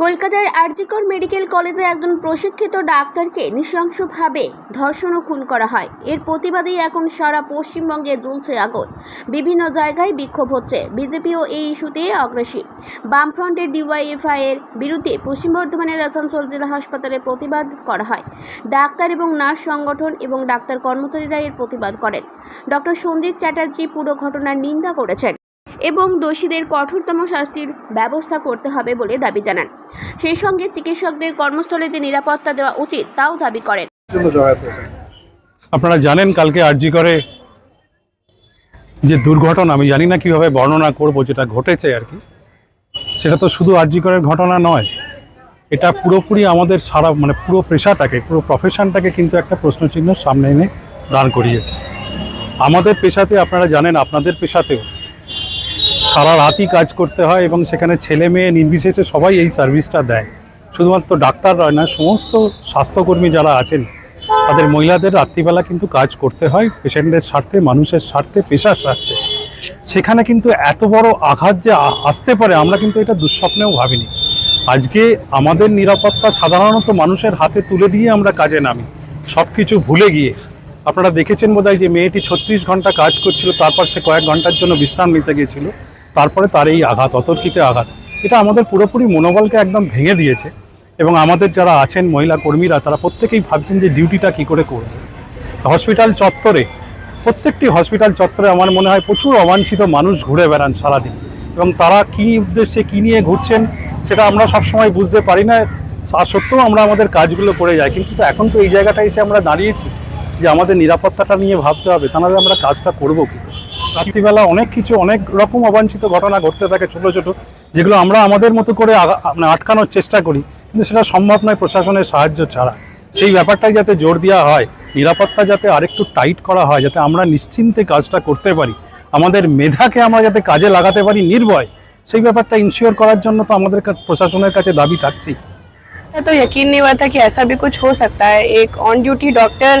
কলকাতার আরজিকর মেডিকেল কলেজে একজন প্রশিক্ষিত ডাক্তারকে নৃশংসভাবে ধর্ষণ ও খুন করা হয়। এর প্রতিবাদেই এখন সারা পশ্চিমবঙ্গে জ্বলছে আগুন। বিভিন্ন জায়গায় বিক্ষোভ হচ্ছে। বিজেপিও এই ইস্যুতে অগ্রসী। বামফ্রন্টের ডিওয়াইএফআই এর বিরুদ্ধে পশ্চিম বর্ধমানের আসানসোল জেলা হাসপাতালে প্রতিবাদ করা হয়। ডাক্তার এবং নার্স সংগঠন এবং ডাক্তার কর্মচারীরা এর প্রতিবাদ করেন। ডক্টর সঞ্জিত চ্যাটার্জি পুরো ঘটনার নিন্দা করেছেন। এবং দোষীদের কঠোরতম শাস্তির ব্যবস্থা করতে হবে বলে দাবি জানান। সেই সঙ্গে চিকিৎসকদের কর্মস্থলে যে নিরাপত্তা দেওয়া উচিত, তাও দাবি করেন। আপনারা জানেন কালকে আরজি করে যে দুর্ঘটনা, আমি জানি না কীভাবে বর্ণনা করব যেটা ঘটেছে আর কি। সেটা তো শুধু আরজি করের ঘটনা নয়, এটা পুরোপুরি আমাদের সারা মানে পুরো পেশাটাকে, পুরো প্রফেশনটাকে কিন্তু একটা প্রশ্নচিহ্ন সামনে এনে দাঁড় করিয়েছে। আমাদের পেশাতে আপনারা জানেন, আপনাদের পেশাতেও সারা রাতই কাজ করতে হয় এবং সেখানে ছেলে মেয়ে নির্বিশেষে সবাই এই সার্ভিসটা দেয়। শুধুমাত্র ডাক্তার নয় না সমস্ত স্বাস্থ্যকর্মী যারা আছেন, তাদের মহিলাদের রাত্রিবেলা কিন্তু কাজ করতে হয়, পেশেন্টদের স্বার্থে, মানুষের স্বার্থে, পেশার স্বার্থে। সেখানে কিন্তু এত বড় আঘাত যে আসতে পারে, আমরা কিন্তু এটা দুঃস্বপ্নেও ভাবিনি। আজকে আমাদের নিরাপত্তা সাধারণত মানুষের হাতে তুলে দিয়ে আমরা কাজে নামি। সব কিছু ভুলে গিয়ে। আপনারা দেখেছেন বোধহয় যে মেয়েটি ছত্রিশ ঘণ্টা কাজ করছিল, তারপর সে কয়েক ঘণ্টার জন্য বিশ্রাম নিতে গিয়েছিল। তারপরে তার এই আঘাত, অতর্কিতে আঘাত, এটা আমাদের পুরোপুরি মনোবলকে একদম ভেঙে দিয়েছে। এবং আমাদের যারা আছেন মহিলা কর্মীরা, তারা প্রত্যেকেই ভাবছেন যে ডিউটিটা কি করে করবে। হসপিটাল চত্বরে, প্রত্যেকটি হসপিটাল চত্বরে আমার মনে হয় প্রচুর অবাঞ্ছিত মানুষ ঘুরে বেড়ান সারাদিন। এবং তারা কী উদ্দেশ্যে, কী নিয়ে ঘুরছেন, সেটা আমরা সবসময় বুঝতে পারি না। তা সত্ত্বেও আমরা আমাদের কাজগুলো করে যাই। কিন্তু এখন তো এই জায়গাটা এসে আমরা দাঁড়িয়েছি যে আমাদের নিরাপত্তাটা নিয়ে ভাবতে হবে। তা নাহলে আমরা কাজটা করব কী? রাত্রিবেলা অনেক কিছু অনেক রকম অবাঞ্ছিত ঘটনা ঘটতে থাকে ছোট ছোট যেগুলো আমরা আমাদের মতো করে আগা- মানে আটকানোর চেষ্টা করি কিন্তু সেটা সম্ভব নয় প্রশাসনের সাহায্য ছাড়া সেই ব্যাপারটাই যাতে জোর দেওয়া হয় নিরাপত্তা যাতে আরেকটু টাইট করা হয় যাতে আমরা নিশ্চিন্তে কাজটা করতে পারি আমাদের মেধাকে আমরা যাতে কাজে লাগাতে পারি নির্ভয় সেই ব্যাপারটা ইনশিওর করার জন্য তো আমাদের কা- প্রশাসনের কাছে দাবি থাকছেই तो यकीन नहीं हुआ था कि ऐसा भी कुछ हो सकता है एक ऑन ड्यूटी डॉक्टर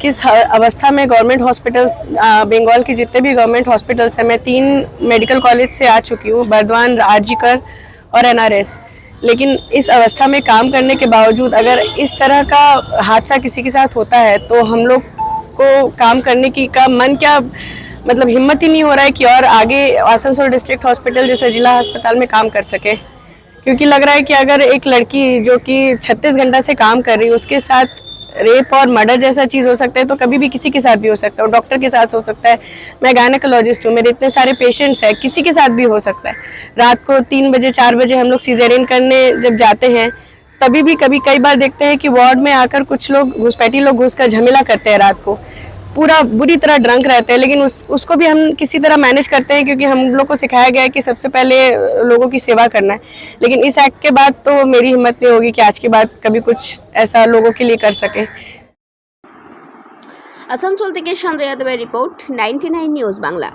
किस अवस्था में गवर्नमेंट हॉस्पिटल्स बंगाल के जितने भी गवर्नमेंट हॉस्पिटल्स हैं, मैं तीन मेडिकल कॉलेज से आ चुकी हूँ बर्दवान आरजीकर और एनआरएस। लेकिन इस अवस्था में काम करने के बावजूद अगर इस तरह का हादसा किसी के साथ होता है तो हम लोग को काम करने की का मन क्या मतलब हिम्मत ही नहीं हो रहा है कि और आगे आसनसोल डिस्ट्रिक्ट हॉस्पिटल जैसे जिला अस्पताल में काम कर सके। क्योंकि लग रहा है कि अगर एक लड़की जो कि 36 घंटा से काम कर रही है, उसके साथ रेप और मर्डर जैसा चीज़ हो सकता है तो कभी भी किसी के साथ भी हो सकता है डॉक्टर के साथ हो सकता है। मैं गायनाकोलॉजिस्ट हूँ, मेरे इतने सारे पेशेंट्स हैं, किसी के साथ भी हो सकता है। रात को तीन बजे, चार बजे हम लोग सीजेरियन करने जब जाते हैं, तभी भी कभी कई बार देखते हैं कि वार्ड में आकर कुछ लोग घुसपैठी लोग घुस कर झमेला करते हैं रात को। पूरा बुरी तरह ड्रंक रहते हैं लेकिन उस उसको भी हम किसी तरह मैनेज करते हैं क्योंकि हम लोग को सिखाया गया है कि सबसे पहले लोगों की सेवा करना है लेकिन इस एक्ट के बाद तो मेरी हिम्मत नहीं होगी कि आज के बाद कभी कुछ ऐसा लोगों के लिए कर सके আসানসোল থেকে সঞ্জয় যাদবের রিপোর্ট নাইনটি নিউজ বাংলা